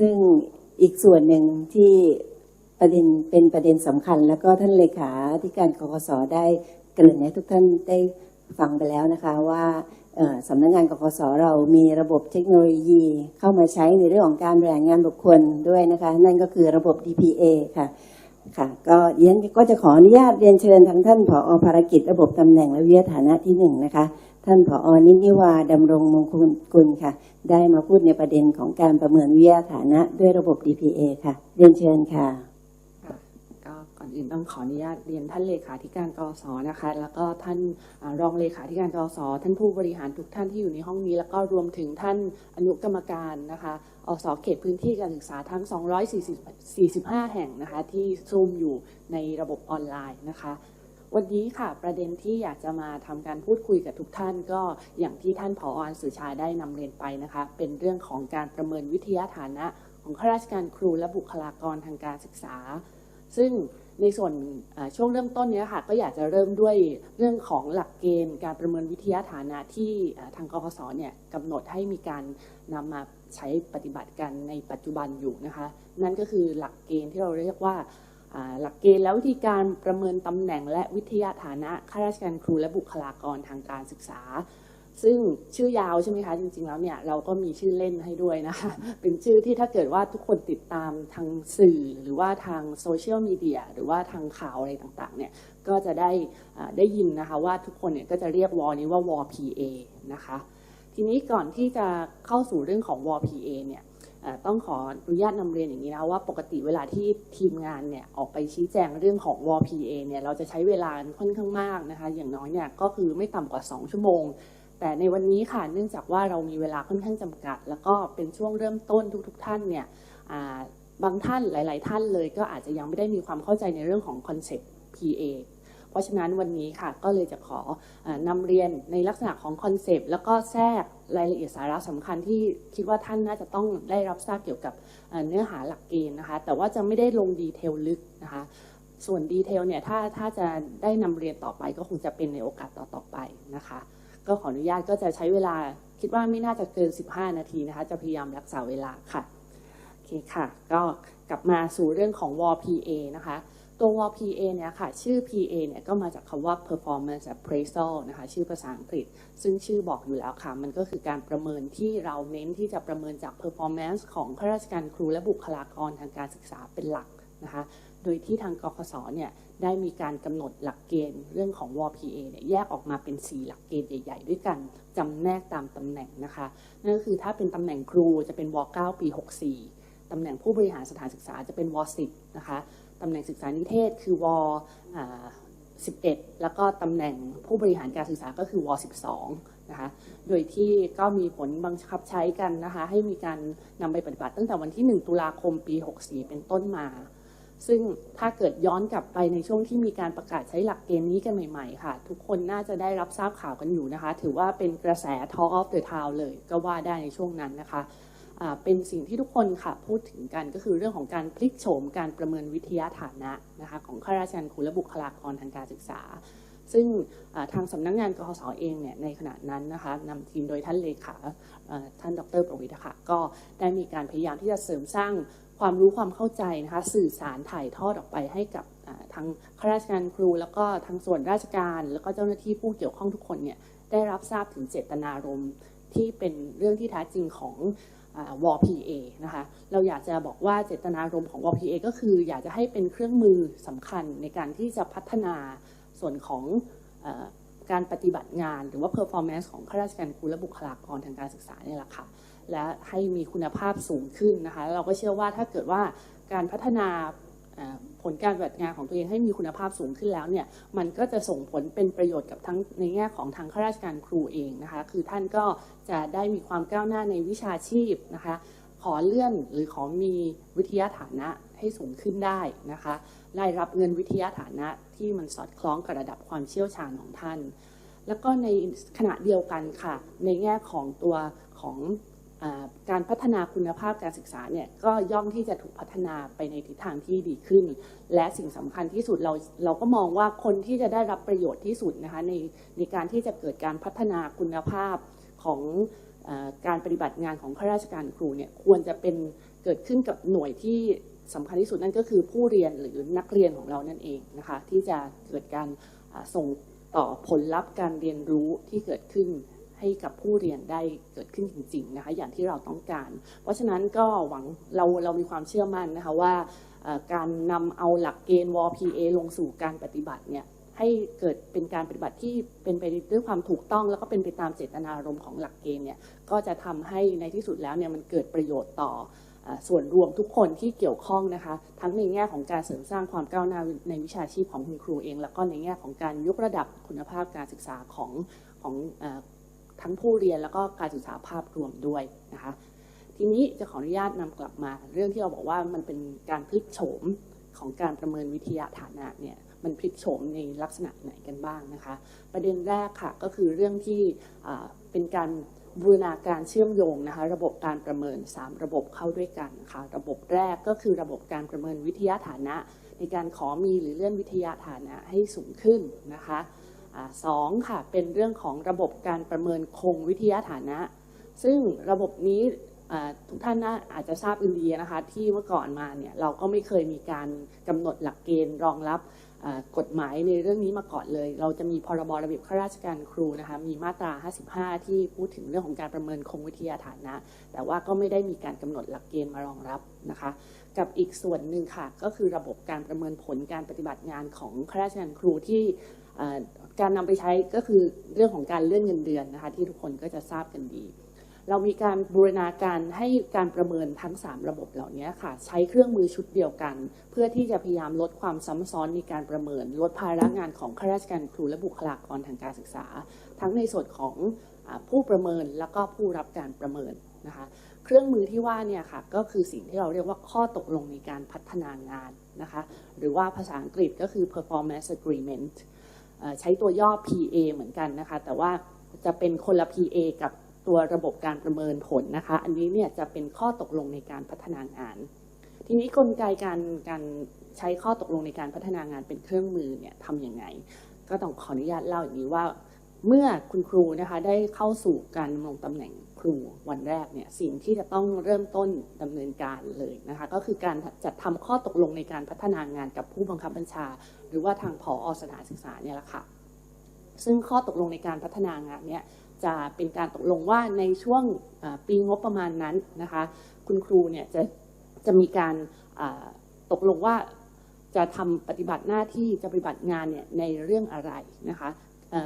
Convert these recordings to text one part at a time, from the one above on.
ซึ่งอีกส่วนหนึ่งที่ประเด็นเป็นประเด็นสำคัญ แล้วก็ท่านเลขาธิการกกสได้เกริ่นให้ทุกท่านได้ฟังไปแล้วนะคะว่าสำนักงานกกสเรามีระบบเทคโนโลยีเข้ามาใช้ในเรื่องของการบริหารงานบุคคลด้วยนะคะ นั่นก็คือระบบ DPA ค่ะค่ะก็เรียนก็จะขออนุญาตเรียนเชิญทางท่านผอภารกิจระบบตำแหน่งและวิทยาฐานะที่หนึ่งนะคะ ท่านผอนินิวาดำรงมงคลกุลค่ะ ได้มาพูดในประเด็นของการประเมินวิทยาฐานะด้วยระบบ DPA ค่ะ เรียนเชิญค่ะก็ก่อนอื่นต้องขออนุญาตเรียนท่านเลขาธิการกสนะคะ แล้วก็ท่านรองเลขาธิการกสท่านผู้บริหารทุกท่านที่อยู่ในห้องนี้ แล้วก็รวมถึงท่านอนุกรรมการนะคะอสเขตพื้นที่การศึกษาทั้ง 245 แห่งนะคะที่ซูมอยู่ในระบบออนไลน์นะคะ วันนี้ค่ะประเด็นที่อยากจะมาทำการพูดคุยกับทุกท่านก็อย่างที่ท่านผออันสุชาได้นำเรียนไปนะคะ เป็นเรื่องของการประเมินวิทยาฐานะ ของข้าราชการครูและบุคลากรทางการศึกษา ซึ่งในส่วนช่วงเริ่มต้นเนี้ยค่ะก็อยากจะเริ่มด้วยเรื่องของหลักเกณฑ์ การประเมินวิทยาฐานะที่ทางกกสเนี่ยกำหนดให้มีการนำมาใช้ปฏิบัติกันในปัจจุบันอยู่นะคะ นั่นก็คือหลักเกณฑ์ที่เราเรียกว่า หลักเกณฑ์และวิธีการประเมินตำแหน่งและวิทยาฐานะข้าราชการครูและบุคลากรทางการศึกษา ซึ่งชื่อยาวใช่ไหมคะจริง ๆ แล้วเนี่ยเราก็มีชื่อเล่นให้ด้วยนะคะเป็นชื่อที่ถ้าเกิดว่าทุกคนติดตามทางสื่อหรือว่าทางโซเชียลมีเดียหรือว่าทางข่าวอะไรต่างๆเนี่ยก็จะได้ได้ยินนะคะว่าทุกคนเนี่ยก็จะเรียกวอนี้ว่าวอ PA นะคะทีนี้ก่อนที่จะเข้าสู่เรื่องของวอ PA เนี่ย ต้องขออนุญาตนำเรียนอย่างนี้นะว่าปกติเวลาที่ทีมงานเนี่ยออกไปชี้แจงเรื่องของวอ PA เนี่ยเราจะใช้เวลาค่อนข้างมากนะคะ อย่างน้อยเนี่ยก็คือไม่ต่ำกว่า 2 ชั่วโมง แต่ในวันนี้ค่ะเนื่องจากว่าเรามีเวลาค่อนข้างจำกัด แล้วก็เป็นช่วงเริ่มต้นทุกๆท่านเนี่ยบางท่านหลาย ๆ ท่านเลยก็อาจจะยังไม่ได้มีความเข้าใจในเรื่องของคอนเซปต์ PA เพราะฉะนั้นวันนี้ค่ะก็เลยจะขอเออนำเรียนในลักษณะของคอนเซปต์แล้วก็แทรกรายละเอียดสาระสำคัญที่คิดว่าท่านน่าจะต้องได้รับทราบเกี่ยวกับเนื้อหาหลักเกณฑ์นะคะ แต่ว่าจะไม่ได้ลงดีเทลลึกนะคะส่วนดีเทลเนี่ยถ้าถ้าจะได้นำเรียนต่อไปก็คงจะเป็นในโอกาสต่อๆไปนะคะ ก็ขออนุญาตก็จะใช้เวลาคิดว่าไม่น่าจะเกิน 15 นาทีนะคะ จะพยายามรักษาเวลาค่ะโอเคค่ะ ก็กลับมาสู่เรื่องของ WPA นะคะ ตัว PA เนี่ยค่ะ ชื่อ PA เนี่ยก็มาจากคำว่า performance appraisal นะคะ ชื่อภาษาอังกฤษ ซึ่งชื่อบอกอยู่แล้วค่ะ มันก็คือการประเมินที่เราเน้นที่จะประเมินจาก performance ของข้าราชการครูและบุคลากรทางการศึกษาเป็นหลักนะคะ โดยที่ทางกคสเนี่ยได้มีการกำหนดหลักเกณฑ์เรื่องของ WPA เนี่ยแยกออกมาเป็น 4 หลักเกณฑ์ใหญ่ ๆ ด้วยกันจำแนกตามตำแหน่งนะคะ นั่นก็คือถ้าเป็นตำแหน่งครูจะเป็น W9 ปี 64 ตำแหน่งผู้บริหารสถานศึกษาจะเป็น WAR 10นะคะตำแหน่งศึกษานิเทศคือ WAR อ่า11แล้วก็ตำแหน่งผู้บริหารการศึกษาก็คือ WAR 12นะคะโดยที่ก็มีผลบังคับใช้กันนะคะให้มีการนำไปปฏิบัติตั้งแต่วันที่ 1 ตุลาคมปี 64 เป็นต้นมา ซึ่งถ้าเกิดย้อนกลับไปในช่วงที่มีการประกาศใช้หลักเกณฑ์นี้กันใหม่ๆ ค่ะ ทุกคนน่าจะได้รับทราบข่าวกันอยู่นะคะ ถือว่าเป็นกระแส Talk of the Town เลยก็ว่าได้ในช่วงนั้นนะคะ เป็นสิ่งที่ทุกคนค่ะพูดถึงกันก็คือเรื่องของการพลิกโฉมการประเมินวิทยาฐานะนะคะของข้าราชการครูและบุคลากรทางการศึกษา ซึ่งทางสำนักงานกคสเองเนี่ยในขณะนั้นนะคะนำทีมโดยท่านเลขาท่านดรประวิทย์ค่ะก็ได้มีการพยายามที่จะเสริมสร้างความรู้ความเข้าใจนะคะสื่อสารถ่ายทอดออกไปให้กับทางข้าราชการครู แล้วก็ทางส่วนราชการ แล้วก็เจ้าหน้าที่ผู้เกี่ยวข้องทุกคนเนี่ยได้รับทราบถึงเจตนารมณ์ที่เป็นเรื่องที่แท้จริงของ วอ PA นะคะเราอยากจะบอกว่าเจตนารมณ์ของวอ PA ก็คืออยากจะให้เป็นเครื่องมือสำคัญในการที่จะพัฒนาส่วนของอการปฏิบัติงานหรือว่า performance ของข้าราชการครูและบุคลากรทางการศึกษาเนี่ยแหละค่ะและให้มีคุณภาพสูงขึ้นนะคะเราก็เชื่อว่าถ้าเกิดว่าการพัฒนา ผลการปฏิบัติงานของตัวเองให้มีคุณภาพสูงขึ้นแล้วเนี่ยมันก็จะส่งผลเป็นประโยชน์กับทั้งในแง่ของทางข้าราชการครูเองนะคะ คือท่านก็จะได้มีความก้าวหน้าในวิชาชีพนะคะ ขอเลื่อนหรือขอมีวิทยาฐานะให้สูงขึ้นได้นะคะ ได้รับเงินวิทยาฐานะที่มันสอดคล้องกับระดับความเชี่ยวชาญของท่าน แล้วก็ในขณะเดียวกันค่ะ ในแง่ของตัวของ การพัฒนาคุณภาพการศึกษาเนี่ยก็ย่อมที่จะถูกพัฒนาไปในทิศทางที่ดีขึ้น และสิ่งสำคัญที่สุดเราเราก็มองว่าคนที่จะได้รับประโยชน์ที่สุดนะคะในในการที่จะเกิดการพัฒนาคุณภาพของอการปฏิบัติงานของข้าราชการครูเนี่ยควรจะเป็นเกิดขึ้นกับหน่วยที่สำคัญที่สุดนั่นก็คือผู้เรียนหรือนักเรียนของเรานั่นเองนะคะที่จะเกิดการส่งต่อผลลัพธ์การเรียนรู้ที่เกิดขึ้น ให้กับผู้เรียนได้เกิดขึ้นจริงๆนะคะอย่างที่เราต้องการ เพราะฉะนั้นก็หวังเราเรามีความเชื่อมั่นนะคะว่าการนำเอาหลักเกณฑ์ WPA ลงสู่การปฏิบัติเนี่ยให้เกิดเป็นการปฏิบัติที่เป็นไปด้วยความถูกต้อง แล้วก็เป็นไปตามเจตนารมณ์ของหลักเกณฑ์เนี่ยก็จะทำให้ในที่สุดแล้วเนี่ยมันเกิดประโยชน์ต่ออส่วนรวมทุกคนที่เกี่ยวข้องนะคะ ทั้งในแง่ของการเสริมสร้างความก้าวหน้าในวิชาชีพของคุณครูเอง แล้วก็ในแง่ของการยกระดับคุณภาพการศึกษาของของ ทั้งผู้เรียนแล้วก็การศึกษาภาพรวมด้วยนะคะทีนี้จะขออนุญาตนำกลับมาเรื่องที่เราบอกว่ามันเป็นการพลิกโฉมของการประเมินวิทยาฐานะเนี่ยมันพลิกโฉมในลักษณะไหนกันบ้างนะคะ ประเด็นแรกค่ะก็คือเรื่องที่เป็นการบูรณาการเชื่อมโยงนะคะระบบการประเมิน 3 ระบบเข้าด้วยกันค่ะระบบแรกก็คือระบบการประเมินวิทยาฐานะ ในการขอมีหรือเลื่อนวิทยาฐานะให้สูงขึ้นนะคะ สองค่ะเป็นเรื่องของระบบการประเมินคงวิทยาฐานะ ซึ่งระบบนี้ทุกท่านน่าอาจจะทราบอื่นดีนะคะ ที่เมื่อก่อนมาเนี่ยเราก็ไม่เคยมีการกำหนดหลักเกณฑ์รองรับกฎหมายในเรื่องนี้มาก่อนเลย เราจะมีพรบระเบียบข้าราชการครูนะคะมีมาตรา 55 ที่พูดถึงเรื่องของการประเมินคงวิทยาฐานะ แต่ว่าก็ไม่ได้มีการกำหนดหลักเกณฑ์มารองรับนะคะ กับอีกส่วนหนึ่งค่ะก็คือระบบการประเมินผลการปฏิบัติงานของข้าราชการครูที่ การนำไปใช้ก็คือเรื่องของการเลื่อนเงินเดือนนะคะที่ทุกคนก็จะทราบกันดี เรามีการบูรณาการให้การประเมินทั้ง 3 ระบบเหล่านี้ค่ะ ใช้เครื่องมือชุดเดียวกัน เพื่อที่จะพยายามลดความซ้ำซ้อนในการประเมิน ลดภาระงานของข้าราชการครูและบุคลากรทางการศึกษา ทั้งในส่วนของอผู้ประเมินแล้วก็ผู้รับการประเมินนะคะเครื่องมือที่ว่าเนี่ยค่ะก็คือสิ่งที่เราเรียกว่าข้อตกลงในการพัฒนางานนะคะหรือว่าภาษาอังกฤษก็คือ performance agreement ใช้ตัวย่อ PA เหมือนกันนะคะ แต่ว่าจะเป็นคนละ PA กับตัวระบบการประเมินผลนะคะ อันนี้เนี่ยจะเป็นข้อตกลงในการพัฒนางาน ทีนี้กลไกการการใช้ข้อตกลงในการพัฒนางานเป็นเครื่องมือเนี่ยทำยังไง ก็ต้องขออนุญาตเล่าอย่างนี้ว่า เมื่อคุณครูนะคะได้เข้าสู่การดำรงตำแหน่ง ครูวันแรกเนี่ยสิ่งที่จะต้องเริ่มต้นดำเนินการเลยนะคะก็คือการจัดทำข้อตกลงในการพัฒนางานกับผู้บังคับบัญชา หรือว่าทางผอสถานศึกษาเนี่ยแหละค่ะซึ่งข้อตกลงในการพัฒนางานเนี่ยจะเป็นการตกลงว่าในช่วงปีงบประมาณนั้นนะคะคุณครูเนี่ยจะจะมีการตกลงว่าจะทำปฏิบัติหน้าที่จะปฏิบัติงานเนี่ยในเรื่องอะไรนะคะ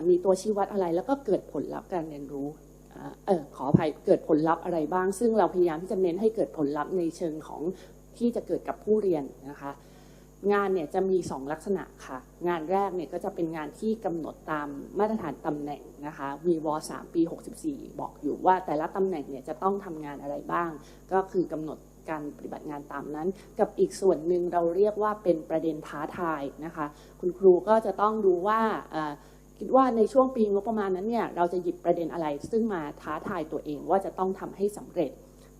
มีตัวชี้วัดอะไรแล้วก็เกิดผลลัพธ์การเรียนรู้ เออขออภัยเกิดผลลัพธ์อะไรบ้าง ซึ่งเราพยายามที่จะเน้นให้เกิดผลลัพธ์ในเชิงของที่จะเกิดกับผู้เรียนนะคะ งานเนี่ยจะมี 2 ลักษณะค่ะ งานแรกเนี่ยก็จะเป็นงานที่กำหนดตามมาตรฐานตำแหน่งนะคะมีวอ3ปี 64 บอกอยู่ว่าแต่ละตำแหน่งเนี่ยจะต้องทำงานอะไรบ้าง ก็คือกำหนดการปฏิบัติงานตามนั้น กับอีกส่วนหนึ่งเราเรียกว่าเป็นประเด็นท้าทายนะคะ คุณครูก็จะต้องดูว่า คิดว่าในช่วงปีงบประมาณนั้นเนี่ยเราจะหยิบประเด็นอะไร ซึ่งมาท้าทายตัวเองว่าจะต้องทำให้สำเร็จ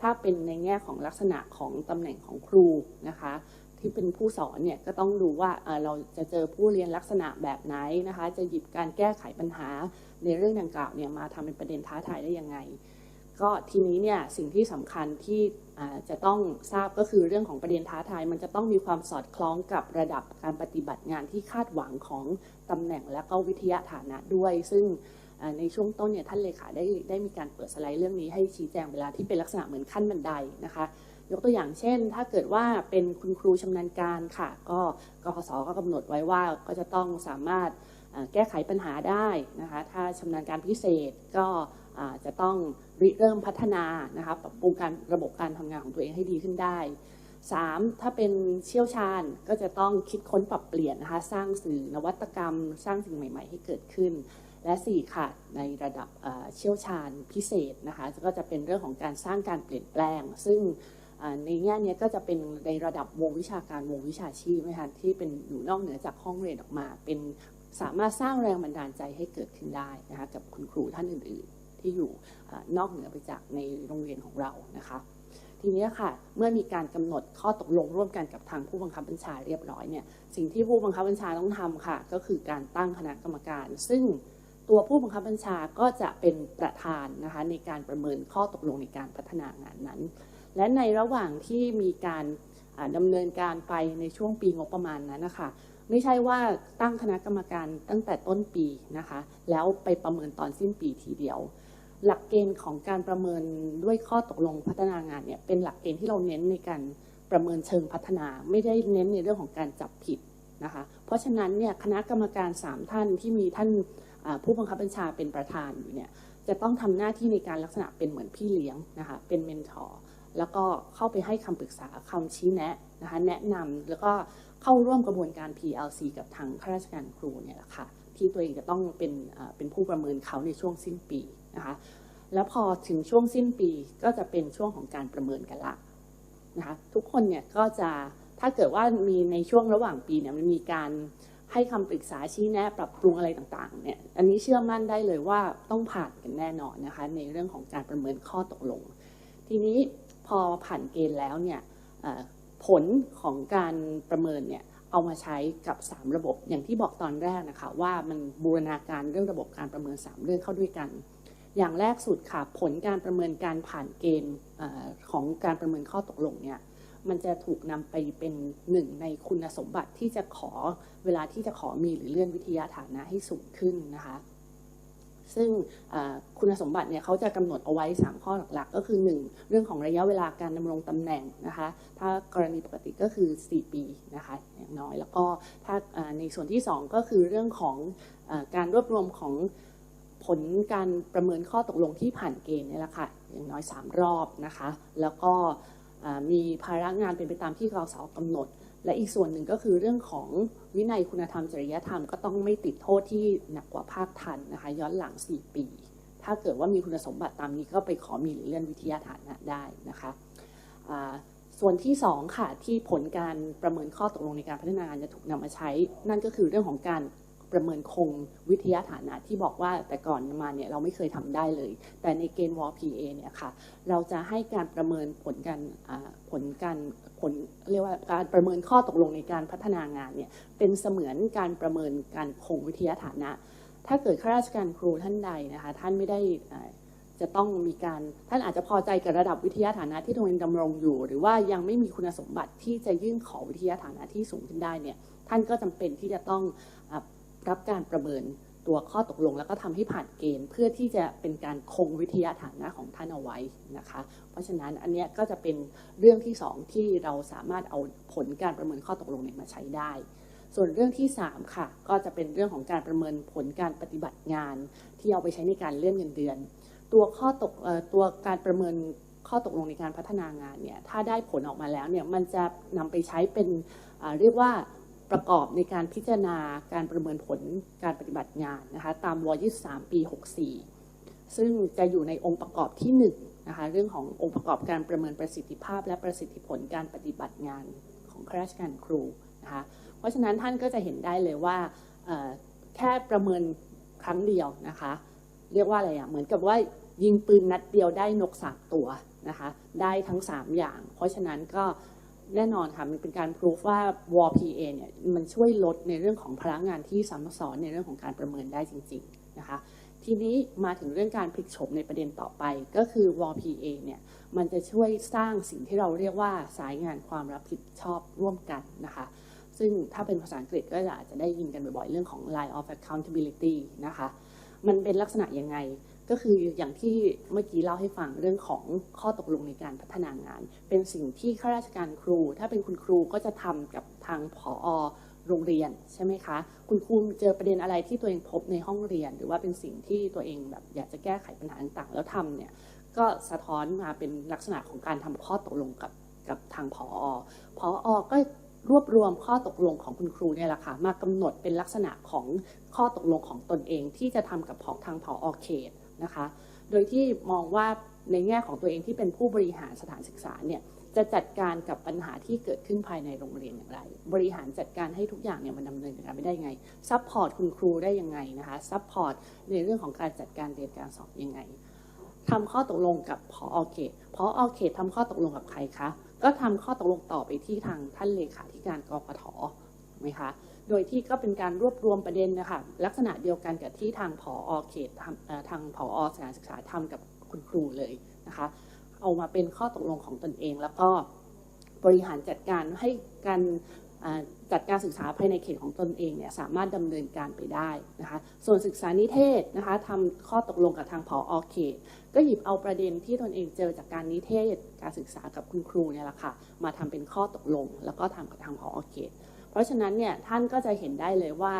ถ้าเป็นในแง่ของลักษณะของตำแหน่งของครูนะคะ ที่เป็นผู้สอนเนี่ยก็ต้องดูว่าเอ่อเราจะเจอผู้เรียนลักษณะแบบไหนนะคะ จะหยิบการแก้ไขปัญหาในเรื่องดังกล่าวเนี่ยมาทำเป็นประเด็นท้าทายได้ยังไง ก็ทีนี้เนี่ยสิ่งที่สำคัญที่จะต้องทราบก็คือเรื่องของประเด็นท้าทาย มันจะต้องมีความสอดคล้องกับระดับการปฏิบัติงานที่คาดหวังของตำแหน่งและก็วิทยาฐานะด้วย ซึ่งในช่วงต้นเนี่ยท่านเลขาได้ได้มีการเปิดสไลด์เรื่องนี้ให้ชี้แจงเวลาที่เป็นลักษณะเหมือนขั้นบันไดนะคะ ยกตัวอย่างเช่น ถ้าเกิดว่าเป็นคุณครูชำนาญการค่ะ ก็กคสก็กำหนดไว้ว่าก็จะต้องสามารถ แก้ไขปัญหาได้นะคะถ้าชำนาญการพิเศษก็จะต้องริเริ่มพัฒนานะคะปรับปรุงการระบบการทำงานของตัวเองให้ดีขึ้นได้ 3. ถ้าเป็นเชี่ยวชาญก็จะต้องคิดค้นปรับเปลี่ยนนะคะสร้างสื่อนวัตกรรม สร้างสิ่งใหม่ ๆ ให้เกิดขึ้น และ 4 ค่ะ ในระดับเชี่ยวชาญพิเศษนะคะก็จะเป็นเรื่องของการสร้างการเปลี่ยนแปลง ซึ่งในแง่นี้ก็จะเป็นในระดับวงวิชาการวงวิชาชีพนะคะที่เป็นอยู่นอกเหนือจากห้องเรียนออกมา เป็น สามารถสร้างแรงบันดาลใจให้เกิดขึ้นได้นะคะกับคุณครูท่านอื่นๆ ที่อยู่อนอกเหนือไปจากในโรงเรียนของเรานะคะทีนี้ค่ะเมื่อมีการกำหนดข้อตกลงร่วมกันกับทางผู้บังคับบัญชาเรียบร้อยเนี่ยสิ่งที่ผู้บังคับบัญชาต้องทำค่ะ ก็คือการตั้งคณะกรรมการ ซึ่งตัวผู้บังคับบัญชาก็จะเป็นประธานนะคะในการประเมินข้อตกลงในการพัฒนางานนั้น และในระหว่างที่มีการอ่าดำเนินการไปในช่วงปีงบประมาณนั้นนะคะ ไม่ใช่ว่าตั้งคณะกรรมการตั้งแต่ต้นปีนะคะ แล้วไปประเมินตอนสิ้นปีทีเดียว หลักเกณฑ์ของการประเมินด้วยข้อตกลงพัฒนางานเนี่ยเป็นหลักเกณฑ์ที่เราเน้นในการประเมินเชิงพัฒนา ไม่ได้เน้นในเรื่องของการจับผิดนะคะ เพราะฉะนั้นเนี่ยคณะกรรมการ 3 ท่านที่มีท่านผู้บังคับบัญชาเป็นประธานอยู่เนี่ยจะต้องทำหน้าที่ในการลักษณะเป็นเหมือนพี่เลี้ยงนะคะเป็นเมนทอร์แล้วก็เข้าไปให้คำปรึกษาคำชี้แนะนะคะแนะนำแล้วก็ เข้าร่วมกระบวนการ PLC กับทางข้าราชการครูเนี่ยแหละค่ะที่ตัวเองจะต้องเป็นเป็นผู้ประเมินเขาในช่วงสิ้นปีนะคะแล้วพอถึงช่วงสิ้นปีก็จะเป็นช่วงของการประเมินกันละนะคะทุกคนเนี่ยก็จะถ้าเกิดว่ามีในช่วงระหว่างปีเนี่ยมันมีการให้คำปรึกษาชี้แนะปรับปรุงอะไรต่างๆเนี่ยอันนี้เชื่อมั่นได้เลยว่าต้องผ่านกันแน่นอนนะคะในเรื่องของการประเมินข้อตกลง ทีนี้พอผ่านเกณฑ์แล้วเนี่ย ผลของการประเมินเนี่ยเอามาใช้กับ 3 ระบบ อย่างที่บอกตอนแรกนะคะว่ามันบูรณาการเรื่องระบบการประเมิน 3 เรื่องเข้าด้วยกัน อย่างแรกสุดค่ะผลการประเมินการผ่านเกณฑ์ของการประเมินข้อตกลงเนี่ยมันจะถูกนำไปเป็นหนึ่งในคุณสมบัติที่จะขอเวลาที่จะขอมีหรือเลื่อนวิทยาฐานะให้สูงขึ้นนะคะ ซึ่งคุณสมบัติเนี่ยเขาจะกำหนดเอาไว้ 3 ข้อหลักๆ ก็คือ 1 เรื่องของระยะเวลาการดำรงตำแหน่งนะคะถ้ากรณีปกติก็คือ 4 ปีนะคะอย่างน้อยแล้วก็ถ้าในส่วนที่ 2 ก็คือเรื่องของอการรวบรวมของผลการประเมินข้อตกลงที่ผ่านเกณฑ์นี่แหละค่ะอย่างน้อย 3 รอบนะคะแล้วก็มีภาระงานเป็นไปตามที่กสกำหนด และอีกส่วนหนึ่งก็คือเรื่องของวินัยคุณธรรมจริยธรรมก็ต้องไม่ติดโทษที่หนักกว่าภาคทันนะคะย้อนหลัง 4 ปี ถ้าเกิดว่ามีคุณสมบัติตามนี้ก็ไปขอมีหรือเลื่อนวิทยาฐานะได้นะคะส่วนที่ 2 ค่ะที่ผลการประเมินข้อตกลงในการพัฒนางานจะถูกนำมาใช้ นั่นก็คือเรื่องของการ ประเมินคงวิทยาฐานะที่บอกว่าแต่ก่อนมาเนี่ยเราไม่เคยทำได้เลย แต่ในเกณฑ์วอ PA เนี่ยค่ะเราจะให้การประเมินผลการผลการผลเรียกว่าการประเมินข้อตกลงในการพัฒนางานเนี่ยเป็นเสมือนการประเมินการคงวิทยาฐานะ ถ้าเกิดข้าราชการครูท่านใดนะคะท่านไม่ได้จะต้องมีการท่านอาจจะพอใจกับระดับวิทยาฐานะที่ตัวเองดำรงอยู่ หรือว่ายังไม่มีคุณสมบัติที่จะยื่นขอวิทยาฐานะที่สูงขึ้นได้เนี่ยท่านก็จำเป็นที่จะต้อง รับการประเมินตัวข้อตกลง แล้วก็ทำให้ผ่านเกณฑ์เพื่อที่จะเป็นการคงวิทยาฐานะของท่านเอาไว้นะคะ เพราะฉะนั้นอันนี้ก็จะเป็นเรื่องที่สองที่เราสามารถเอาผลการประเมินข้อตกลงเนี่ยมาใช้ได้ ส่วนเรื่องที่ 3 ค่ะ ก็จะเป็นเรื่องของการประเมินผลการปฏิบัติงาน ที่เอาไปใช้ในการเลื่อนเงินเดือน ตัวข้อตกตัวการประเมินข้อตกลงในการพัฒนางานเนี่ยถ้าได้ผลออกมาแล้วเนี่ยมันจะนำไปใช้เป็นเรียกว่า ประกอบในการพิจารณาการประเมินผลการปฏิบัติงานนะคะตามว23 ปี 64 ซึ่งจะอยู่ในองค์ประกอบที่1นะคะเรื่องขององค์ประกอบการประเมินประสิทธิภาพ และประสิทธิผลการปฏิบัติงานของข้าราชการครูนะคะเพราะฉะนั้นท่านก็จะเห็นได้เลยว่าแค่ประเมินครั้งเดียวนะคะเรียกว่าอะไรอะเหมือนกับว่ายิงปืนนัดเดียวได้นกสามตัวนะคะได้ทั้ง 3 อย่าง เพราะฉะนั้นก็ แน่นอนค่ะมันเป็นการพิสูจว่า WPA เนี่ยมันช่วยลดในเรื่องของพลังงานที่ซ้ำซ้อนในเรื่องของการประเมินได้จริงๆนะคะทีนี้มาถึงเรื่องการพลิกโฉมในประเด็นต่อไป ก็คือ WPA เนี่ยมันจะช่วยสร้างสิ่งที่เราเรียกว่าสายงานความรับผิดชอบร่วมกันนะคะซึ่งถ้าเป็นภาษาอังกฤษก็อาจจะได้ยินกันบ่อยๆ เรื่องของ line of accountability นะคะมันเป็นลักษณะยังไง ก็คืออย่างที่เมื่อกี้เล่าให้ฟังเรื่องของข้อตกลงในการพัฒนางาน เป็นสิ่งที่ข้าราชการครู ถ้าเป็นคุณครูก็จะทำกับทางผอโรงเรียนใช่ไหมคะ คุณครูเจอประเด็นอะไรที่ตัวเองพบในห้องเรียน หรือว่าเป็นสิ่งที่ตัวเองแบบอยากจะแก้ไขปัญหาต่างๆ แล้วทำเนี่ยก็สะท้อนมาเป็นลักษณะของการทำข้อตกลงกับกับทางผอผอก็รวบรวมข้อตกลงของคุณครูเนี่ยแหละค่ะมากำหนดเป็นลักษณะของข้อตกลงของตนเองที่จะทำกับของทางผอเขต นะคะ โดยที่มองว่าในแง่ของตัวเองที่เป็นผู้บริหารสถานศึกษาเนี่ยจะจัดการกับปัญหาที่เกิดขึ้นภายในโรงเรียนอย่างไร บริหารจัดการให้ทุกอย่างเนี่ยมันดำเนินการไปได้ไง ซัพพอร์ตคุณครูได้ยังไงนะคะ ซัพพอร์ตในเรื่องของการจัดการเรียนการสอนยังไงทำข้อตกลงกับพออเขตพออเขตทำข้อตกลงกับใครคะ ก็ทำข้อตกลงต่อไปที่ทางท่านเลขาธิการกกทถูกไหมคะ โดยที่ก็เป็นการรวบรวมประเด็นนะคะลักษณะเดียวกันกับที่ทางผอเขตทำเอ่อทางผอสถานศึกษาทำกับคุณครูเลยนะคะเอามาเป็นข้อตกลงของตนเอง แล้วก็บริหารจัดการให้การจัดการศึกษาภายในเขตของตนเองเนี่ยสามารถดำเนินการไปได้นะคะส่วนศึกษานิเทศนะคะทำข้อตกลงกับทางผออเขต ก็หยิบเอาประเด็นที่ตนเองเจอจากการนิเทศ การศึกษากับคุณครูเนี่ยแหละค่ะมาทำเป็นข้อตกลง แล้วก็ทำกับทางผอเขต เพราะฉะนั้นเนี่ยท่านก็จะเห็นได้เลยว่า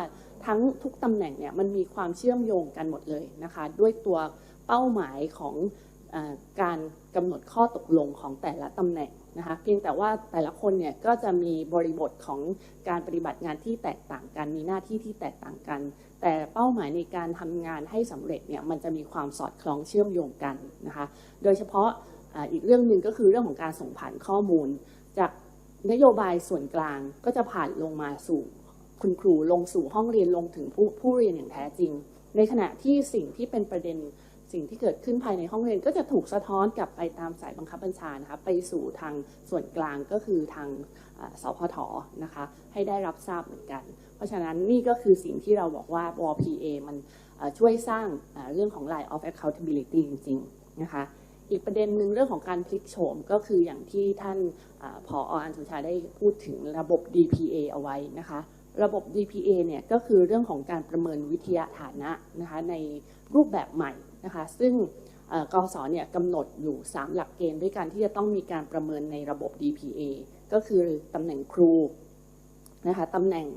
ทั้งทุกตำแหน่งเนี่ยมันมีความเชื่อมโยงกันหมดเลยนะคะ ด้วยตัวเป้าหมายของอการกำหนดข้อตกลงของแต่ละตำแหน่งนะคะเพียงแต่ว่าแต่ละคนเนี่ยก็จะมีบริบทของการปฏิบัติงานที่แตกต่างกัน มีหน้าที่ที่แตกต่างกัน แต่เป้าหมายในการทำงานให้สำเร็จเนี่ยมันจะมีความสอดคล้องเชื่อมโยงกันนะคะ โดยเฉพาะอ,อีกเรื่องหนึ่งก็คือเรื่องของการส่งผ่านข้อมูล นโยบายส่วนกลางก็จะผ่านลงมาสู่คุณครูลงสู่ห้องเรียนลงถึงผู้ผู้เรียนอย่างแท้จริง ในขณะที่สิ่งที่เป็นประเด็นสิ่งที่เกิดขึ้นภายในห้องเรียนก็จะถูกสะท้อนกลับไปตามสายบังคับบัญชานะคะไปสู่ทางส่วนกลางก็คือทางสพทนะคะให้ได้รับทราบเหมือนกัน เพราะฉะนั้นนี่ก็คือสิ่งที่เราบอกว่าว PA มันเอ่อช่วยสร้างเรื่องของ line of accountability จริงๆนะคะ อีกประเด็นหนึ่งเรื่องของการพลิกโฉมก็คืออย่างที่ท่านอผออัญชุชาได้พูดถึงระบบ DPA เอาไว้นะคะ ระบบ DPA เนี่ยก็คือเรื่องของการประเมินวิทยาฐานะนะคะในรูปแบบใหม่นะคะ ซึ่งเอ่อกสเนี่ยกำหนดอยู่ 3 หลักเกณฑ์ด้วยกันที่จะต้องมีการประเมินในระบบ DPA ก็คือตำแหน่งครูนะคะตำแหน่ง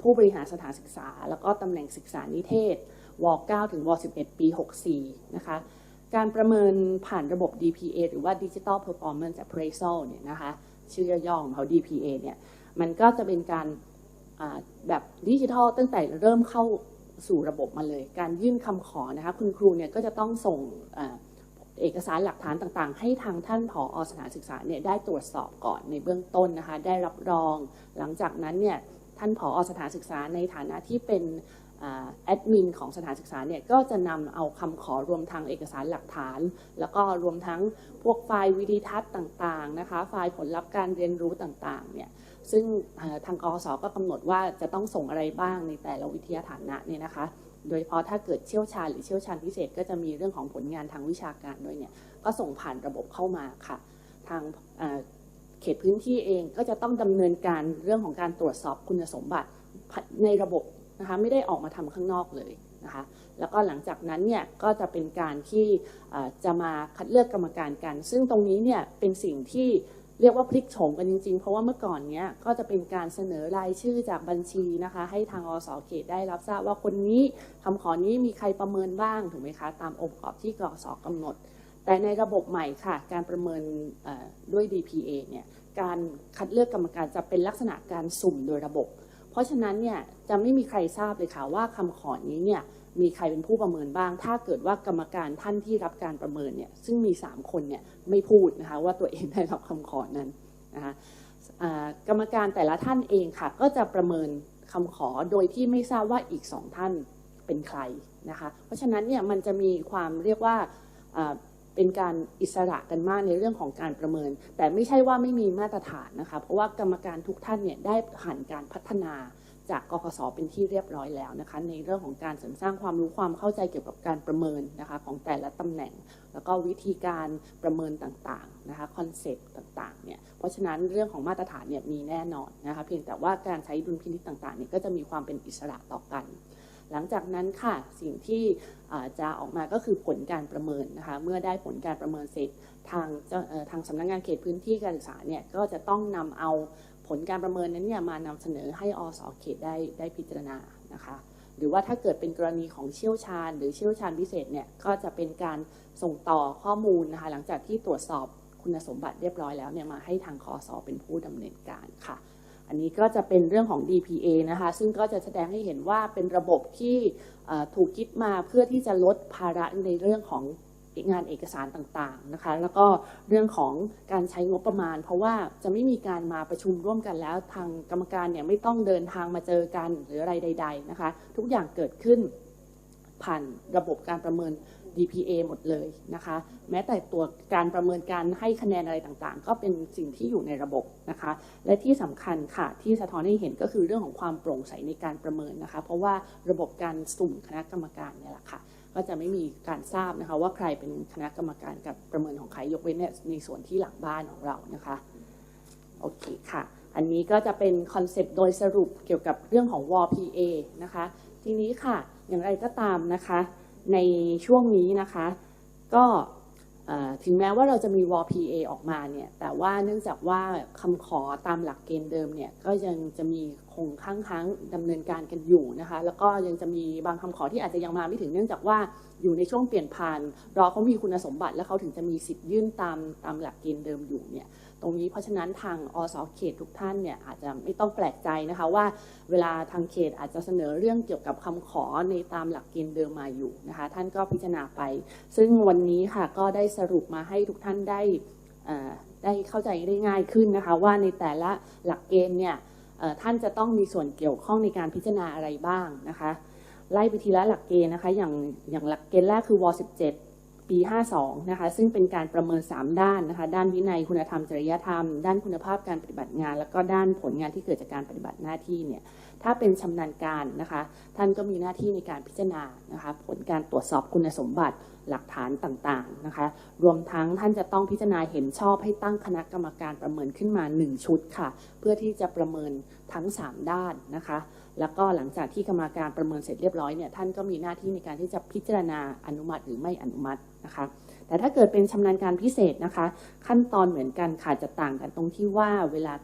ผู้บริหารสถานศึกษา แล้วก็ตำแหน่งศึกษานิเทศว 9 ถึงว 11 ปี 64 นะคะ การประเมินผ่านระบบ DPA หรือว่า Digital Performance Appraisal เนี่ยนะคะชื่อย่อของเขา DPA เนี่ยมันก็จะเป็นการแบบดิจิทัลตั้งแต่เริ่มเข้าสู่ระบบมาเลย การยื่นคำขอนะคะคุณครูเนี่ยก็จะต้องส่งอเอกสารหลักฐานต่างๆ ให้ทางท่านผอสถานศึกษาเนี่ยได้ตรวจสอบก่อนในเบื้องต้นนะคะได้รับรอง หลังจากนั้นเนี่ยท่านผอสถานศึกษาในฐานะที่เป็น แอดมินของสถานศึกษาเนี่ยก็จะนำเอาคำขอรวมทางเอกสารหลักฐาน แล้วก็รวมทั้งพวกไฟล์วิดีทัศน์ต่างๆนะคะไฟล์ผลลัพธ์การเรียนรู้ต่างๆเนี่ยซึ่งทางกสก็กำหนดว่าจะต้องส่งอะไรบ้างในแต่ละวิทยาฐานะเนี่ยนะคะ โดยเฉพาะถ้าเกิดเชี่ยวชาญหรือเชี่ยวชาญพิเศษ ก็จะมีเรื่องของผลงานทางวิชาการด้วยเนี่ยก็ส่งผ่านระบบเข้ามาค่ะ ทางเอ่อเขตพื้นที่เองก็จะต้องดำเนินการเรื่องของการตรวจสอบคุณสมบัติในระบบ นะคะไม่ได้ออกมาทำข้างนอกเลยนะคะแล้วก็หลังจากนั้นเนี่ยก็จะเป็นการที่จะมาคัดเลือกกรรมการกัน ซึ่งตรงนี้เนี่ยเป็นสิ่งที่เรียกว่าพลิกโฉมกันจริงๆ เพราะว่าเมื่อก่อนเนี้ยก็จะเป็นการเสนอรายชื่อจากบัญชีนะคะ ให้ทางอสเขตได้รับทราบว่าคนนี้คำขอนี้มีใครประเมินบ้างถูกไหมคะตามองค์ประกอบที่กสกำหนด แต่ในระบบใหม่ค่ะ การประเมินด้วย DPA เนี่ยการคัดเลือกกรรมการจะเป็นลักษณะการสุ่มโดยระบบ เพราะฉะนั้นเนี่ยจะไม่มีใครทราบเลยค่ะว่าคำขอนี้เนี่ยมีใครเป็นผู้ประเมินบ้าง ถ้าเกิดว่ากรรมการท่านที่รับการประเมินเนี่ยซึ่งมี 3 คนเนี่ยไม่พูดนะคะว่าตัวเองได้รับคำขอนั้นนะคะกรรมการแต่ละท่านเองค่ะ ก็จะประเมินคำขอโดยที่ไม่ทราบว่าอีกสองท่านเป็นใครนะคะ เพราะฉะนั้นเนี่ยมันจะมีความเรียกว่า เป็นการอิสระกันมากในเรื่องของการประเมิน แต่ไม่ใช่ว่าไม่มีมาตรฐานนะคะ เพราะว่ากรรมการทุกท่านเนี่ยได้ผ่านการพัฒนาจากกกสเป็นที่เรียบร้อยแล้วนะคะ ในเรื่องของการเสริมสร้างความรู้ความเข้าใจเกี่ยวกับการประเมินนะคะของแต่ละตำแหน่ง แล้วก็วิธีการประเมินต่างๆนะคะคอนเซปต์ต่างๆเนี่ยเพราะฉะนั้นเรื่องของมาตรฐานเนี่ยมีแน่นอนนะคะเพียงแต่ว่าการใช้ดุลพินิจต่างๆเนี่ยก็จะมีความเป็นอิสระต่อกัน หลังจากนั้นค่ะสิ่งที่จะออกมาก็คือผลการประเมินนะคะเมื่อได้ผลการประเมินเสร็จทางทางสำนักงานเขตพื้นที่การศึกษาเนี่ยก็จะต้องนำเอาผลการประเมินนั้นเนี่ยมานำเสนอให้อสเขตได้ได้พิจารณานะคะหรือว่าถ้าเกิดเป็นกรณีของเชี่ยวชาญ หรือเชี่ยวชาญพิเศษเนี่ยก็จะเป็นการส่งต่อข้อมูลนะคะหลังจากที่ตรวจสอบคุณสมบัติเรียบร้อยแล้วเนี่ยมาให้ทางคอสเป็นผู้ดำเนินการค่ะ อันนี้ก็จะเป็นเรื่องของ DPA นะคะ ซึ่งก็จะแสดงให้เห็นว่าเป็นระบบที่ถูกคิดมาเพื่อที่จะลดภาระในเรื่องของงานเอกสารต่างๆนะคะ แล้วก็เรื่องของการใช้งบประมาณ เพราะว่าจะไม่มีการมาประชุมร่วมกันแล้วทางกรรมการเนี่ยไม่ต้องเดินทางมาเจอกันหรืออะไรใด ๆนะคะ ทุกอย่างเกิดขึ้นผ่านระบบการประเมิน DPA หมดเลยนะคะ แม้แต่ตัวการประเมินการให้คะแนนอะไรต่างๆ ก็เป็นสิ่งที่อยู่ในระบบนะคะ และที่สำคัญค่ะที่สะท้อนให้เห็นก็คือเรื่องของความโปร่งใสในการประเมินนะคะ เพราะว่าระบบการสุ่มคณะกรรมการเนี่ยแหละค่ะก็จะไม่มีการทราบนะคะว่าใครเป็นคณะกรรมการกับประเมินของใครยกเว้นเนี่ยในส่วนที่หลังบ้านของเรานะคะโอเคค่ะ อันนี้ก็จะเป็นคอนเซปต์โดยสรุปเกี่ยวกับเรื่องของ WPA นะคะ ทีนี้ค่ะ อย่างไรก็ตามนะคะ ในช่วงนี้นะคะ ก็ถึงแม้ว่าเราจะมี WPA ออกมาเนี่ย แต่ว่าเนื่องจากว่าคำขอตามหลักเกณฑ์เดิมเนี่ย ก็ยังจะมีคงค้างค้างดำเนินการกันอยู่นะคะ แล้วก็ยังจะมีบางคำขอที่อาจจะยังมาไม่ถึงเนื่องจากว่าอยู่ในช่วงเปลี่ยนผ่าน รอเขามีคุณสมบัติแล้วเขาถึงจะมีสิทธิ์ยื่นตามตามหลักเกณฑ์เดิมอยู่เนี่ย ตรงนี้เพราะฉะนั้นทางอสเขตทุกท่านเนี่ยอาจจะไม่ต้องแปลกใจนะคะว่าเวลาทางเขตอาจจะเสนอเรื่องเกี่ยวกับคำขอในตามหลักเกณฑ์เดิมมาอยู่นะคะท่านก็พิจารณาไป ซึ่งวันนี้ค่ะก็ได้สรุปมาให้ทุกท่านได้ได้เข้าใจได้ง่ายขึ้นนะคะว่าในแต่ละหลักเกณฑ์เนี่ยท่านจะต้องมีส่วนเกี่ยวข้องในการพิจารณาอะไรบ้างนะคะไล่ไปทีละหลักเกณฑ์นะคะอย่างอย่างหลักเกณฑ์แรกคือว 17 ปี 52 นะคะ ซึ่งเป็นการประเมิน 3 ด้านนะคะ ด้านวินัยคุณธรรมจริยธรรม ด้านคุณภาพการปฏิบัติงาน แล้วก็ด้านผลงานที่เกิดจากการปฏิบัติหน้าที่เนี่ย ถ้าเป็นชำนาญการนะคะ ท่านก็มีหน้าที่ในการพิจารณานะคะ ผลการตรวจสอบคุณสมบัติหลักฐานต่างๆนะคะ รวมทั้งท่านจะต้องพิจารณาเห็นชอบให้ตั้งคณะกรรมการประเมินขึ้นมา 1 ชุดค่ะ เพื่อที่จะประเมินทั้ง 3 ด้านนะคะ แล้วก็หลังจากที่กรรมการประเมินเสร็จเรียบร้อยเนี่ย ท่านก็มีหน้าที่ในการที่จะพิจารณาอนุมัติหรือไม่อนุมัติ นะคะ แต่ถ้าเกิดเป็นชำนาญการพิเศษนะคะ ขั้นตอนเหมือนกันค่ะจะต่างกันตรงที่ว่าเวลา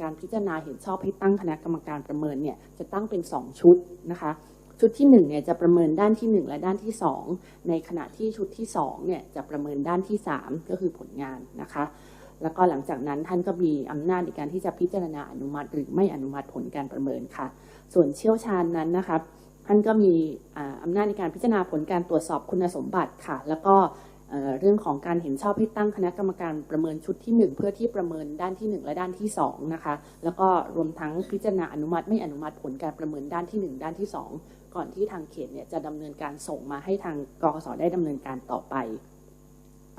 การพิจารณาเห็นชอบให้ตั้งคณะกรรมการประเมินเนี่ยจะตั้งเป็น 2 ชุดนะคะ ชุดที่1เนี่ยจะประเมินด้านที่ 1 และด้านที่ 2 ในขณะที่ชุดที่2เนี่ยจะประเมินด้านที่ 3 ก็คือผลงานนะคะ แล้วก็หลังจากนั้นท่านก็มีอำนาจในการที่จะพิจารณาอนุมัติ หรือไม่อนุมัติผลการประเมินค่ะ ส่วนเชี่ยวชาญนั้นนะคะ ท่านก็มีอ่าอำนาจในการพิจารณาผลการตรวจสอบคุณสมบัติค่ะ แล้วก็เรื่องของการเห็นชอบให้ตั้งคณะกรรมการประเมินชุดที่ 1 เพื่อที่ประเมินด้านที่ 1 และด้านที่2นะคะแล้วก็รวมทั้งพิจารณาอนุมัติไม่อนุมัติผลการประเมินด้านที่ 1 ด้านที่ 2 ก่อนที่ทางเขตเนี่ยจะดำเนินการส่งมาให้ทางกกศได้ดำเนินการต่อไป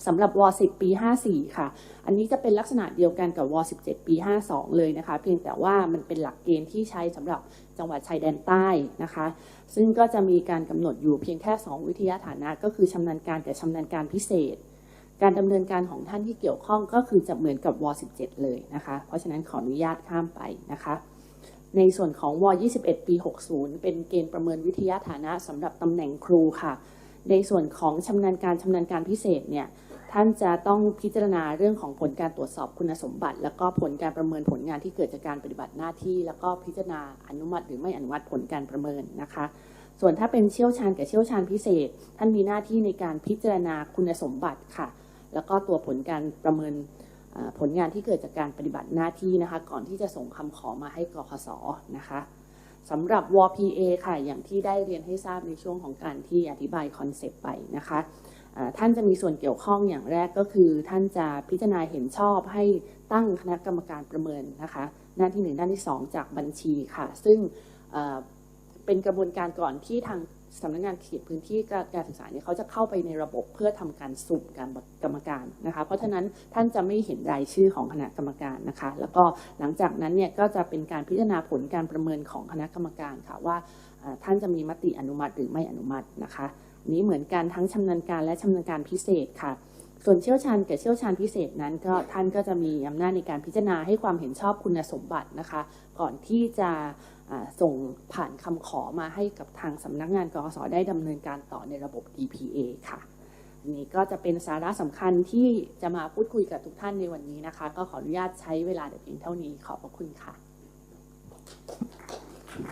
สำหรับว10 ปี 54 ค่ะ อันนี้จะเป็นลักษณะเดียวกันกับว17 ปี 52 เลยนะคะ เพียงแต่ว่ามันเป็นหลักเกณฑ์ที่ใช้สำหรับจังหวัดชายแดนใต้นะคะ ซึ่งก็จะมีการกำหนดอยู่เพียงแค่ 2 วิทยาฐานะ ก็คือชำนาญการกับชำนาญการพิเศษ การดำเนินการของท่านที่เกี่ยวข้องก็คือจะเหมือนกับว17 เลยนะคะ เพราะฉะนั้นขออนุญาตข้ามไปนะคะในส่วนของว21 ปี 60 เป็นเกณฑ์ประเมินวิทยาฐานะสำหรับตำแหน่งครูค่ะ ในส่วนของชำนาญการชำนาญการพิเศษเนี่ย ท่านจะต้องพิจารณาเรื่องของผลการตรวจสอบคุณสมบัติ แล้วก็ผลการประเมินผลงานที่เกิดจากการปฏิบัติหน้าที่ แล้วก็พิจารณาอนุมัติหรือไม่อนุมัติผลการประเมินนะคะ ส่วนถ้าเป็นเชี่ยวชาญกับเชี่ยวชาญพิเศษ ท่านมีหน้าที่ในการพิจารณาคุณสมบัติค่ะ แล้วก็ตัวผลการประเมินผลงานที่เกิดจากการปฏิบัติหน้าที่นะคะ ก่อนที่จะส่งคำขอมาให้กคสนะคะสำหรับ WPA ค่ะ อย่างที่ได้เรียนให้ทราบในช่วงของการที่อธิบายคอนเซปต์ไปนะคะ ท่านจะมีส่วนเกี่ยวข้องอย่างแรกก็คือ ท่านจะพิจารณาเห็นชอบให้ตั้งคณะกรรมการประเมินนะคะด้านที่หนึ่งด้านที่สองจากบัญชีค่ะ ซึ่งเป็นกระบวนการก่อนที่ทางสำนักงานเขตพื้นที่การศึกษาเนี่ยเขาจะเข้าไปในระบบเพื่อทำการสุ่มการกรรมการนะคะ เพราะฉะนั้นท่านจะไม่เห็นรายชื่อของคณะกรรมการนะคะ แล้วก็หลังจากนั้นเนี่ยก็จะเป็นการพิจารณาผลการประเมินของคณะกรรมการค่ะว่าท่านจะมีมติอนุมัติหรือไม่อนุมัตินะคะ นี้เหมือนกันทั้งชำนาญการและชำนาญการพิเศษค่ะ ส่วนเชี่ยวชาญกับเชี่ยวชาญพิเศษนั้นก็ท่านก็จะมีอำนาจในการพิจารณาให้ความเห็นชอบคุณสมบัตินะคะ ก่อนที่จะส่งผ่านคำขอมาให้กับทางสำนักงานกกสได้ดำเนินการต่อในระบบ DPA ค่ะนนี้ก็จะเป็นสาระสำคัญที่จะมาพูดคุยกับทุกท่านในวันนี้นะคะ ก็ขออนุญาตใช้เวลาเพียงเท่านี้ขอบพระคุณค่ะ